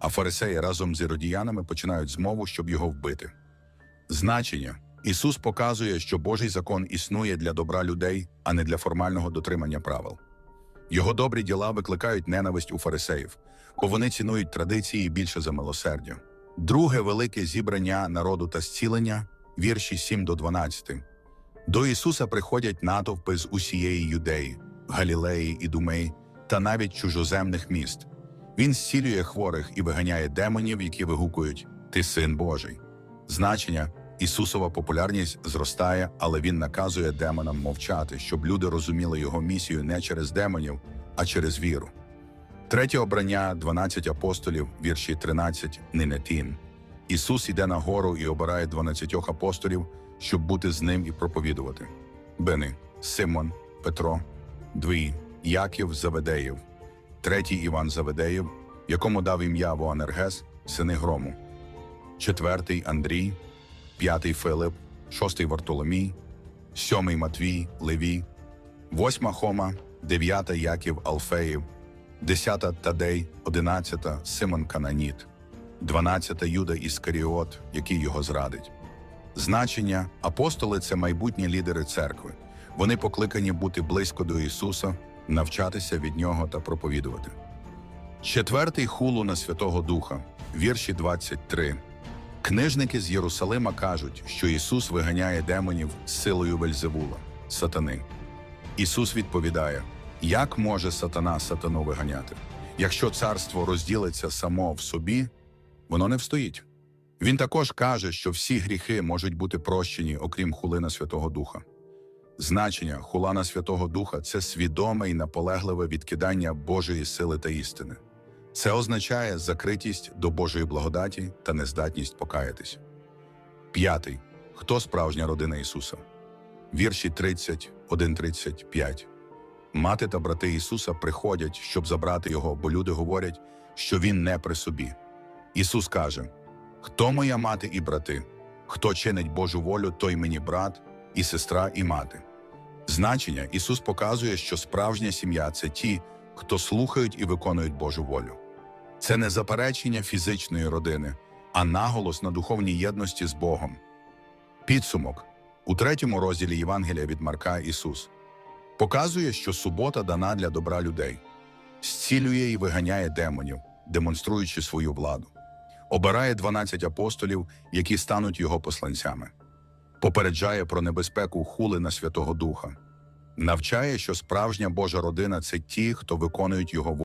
а фарисеї разом з іродіянами починають змову, щоб його вбити. Значення Ісус показує, що Божий закон існує для добра людей, а не для формального дотримання правил. Його добрі діла викликають ненависть у фарисеїв, бо вони цінують традиції більше за милосердя. Друге велике зібрання народу та зцілення, вірші 7 до 12. До Ісуса приходять натовпи з усієї Юдеї, Галілеї і Думеї та навіть чужоземних міст. Він зцілює хворих і виганяє демонів, які вигукують Ти син Божий. Значення Ісусова популярність зростає, але він наказує демонам мовчати, щоб люди розуміли його місію не через демонів, а через віру. Третє обрання 12 апостолів, вірші 13 Нинетін. Ісус іде на гору і обирає 12 апостолів, щоб бути з ним і проповідувати. Бени, Симон, Петро, Двій, Яків Заведеєв, третій Іван Заведеєв, якому дав ім'я Воанергес, сини грому, четвертий Андрій, п'ятий Филип, шостий Вартоломій, сьомий Матвій, Левій, восьма Хома, дев'ята Яків Алфеїв, десята Тадей, одинадцята Симон Кананіт, дванадцята Юда Іскаріот, який його зрадить. Значення апостоли це майбутні лідери церкви. Вони покликані бути близько до Ісуса, навчатися від Нього та проповідувати. Четвертий хулу на Святого Духа, вірші 23. Книжники з Єрусалима кажуть, що Ісус виганяє демонів силою Вельзевула, сатани. Ісус відповідає: як може сатана сатану виганяти? Якщо царство розділиться само в собі, воно не встоїть. Він також каже, що всі гріхи можуть бути прощені, окрім хулина Святого Духа. Значення хулана Святого Духа це свідоме і наполегливе відкидання Божої сили та істини. Це означає закритість до Божої благодаті та нездатність покаятись. П'ятий. Хто справжня родина Ісуса? Вірші 30, 1.35. Мати та брати Ісуса приходять, щоб забрати його, бо люди говорять, що Він не при собі. Ісус каже: Хто моя мати і брати? Хто чинить Божу волю, той мені брат, і сестра, і мати. Значення Ісус показує, що справжня сім'я це ті, хто слухають і виконують Божу волю. Це не заперечення фізичної родини, а наголос на духовній єдності з Богом. Підсумок у третьому розділі Євангелія від Марка Ісус показує, що субота дана для добра людей, зцілює і виганяє демонів, демонструючи свою владу, обирає 12 апостолів, які стануть його посланцями, попереджає про небезпеку хули на Святого Духа, навчає, що справжня Божа родина це ті, хто виконують його волю.